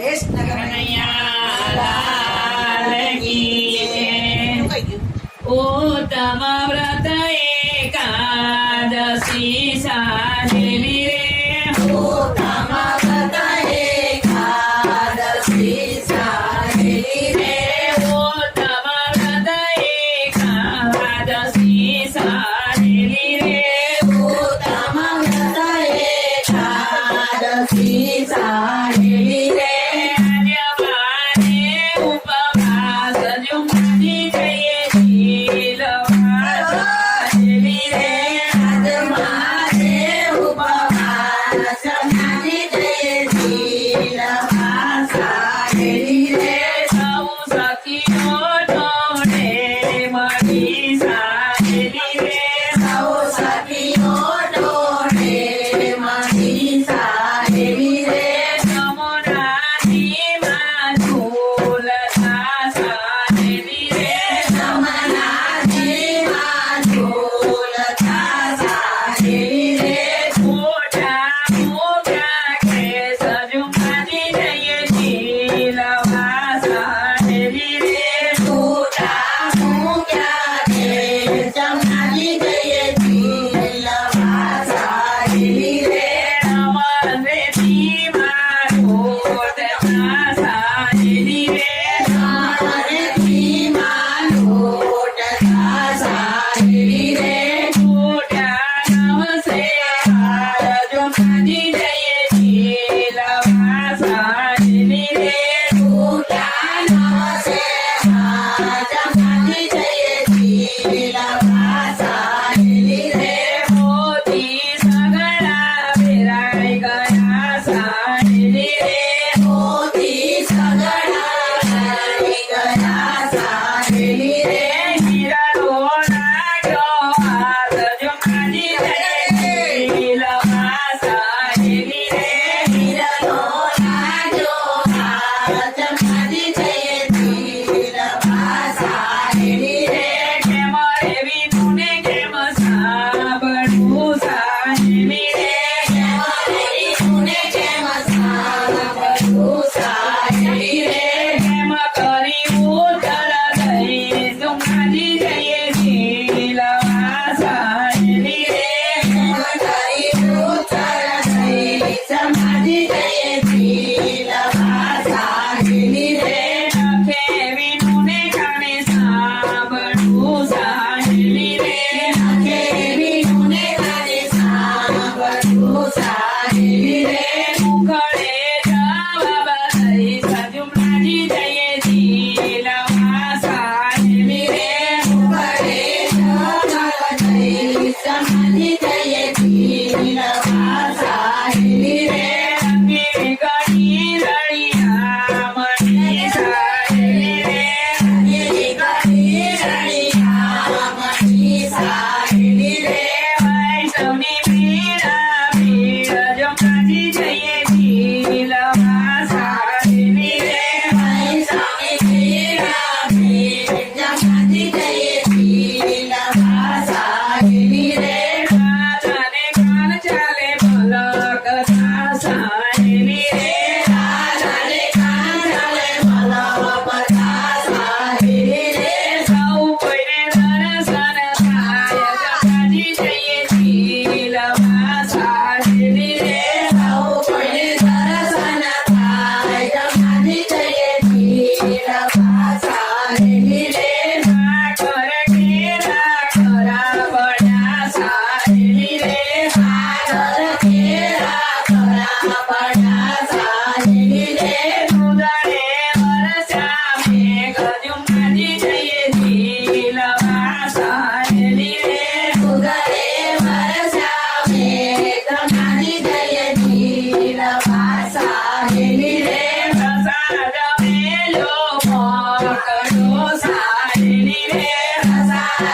કૃષ્ણ ઉત્તમ વ્રત એકાદશી સાધવી રે ઉત્તમ વ્રત એકાદશી સાધવી રે ઉત્તમ વ્રત Ekadashi સાધવી I need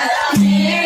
Follow me.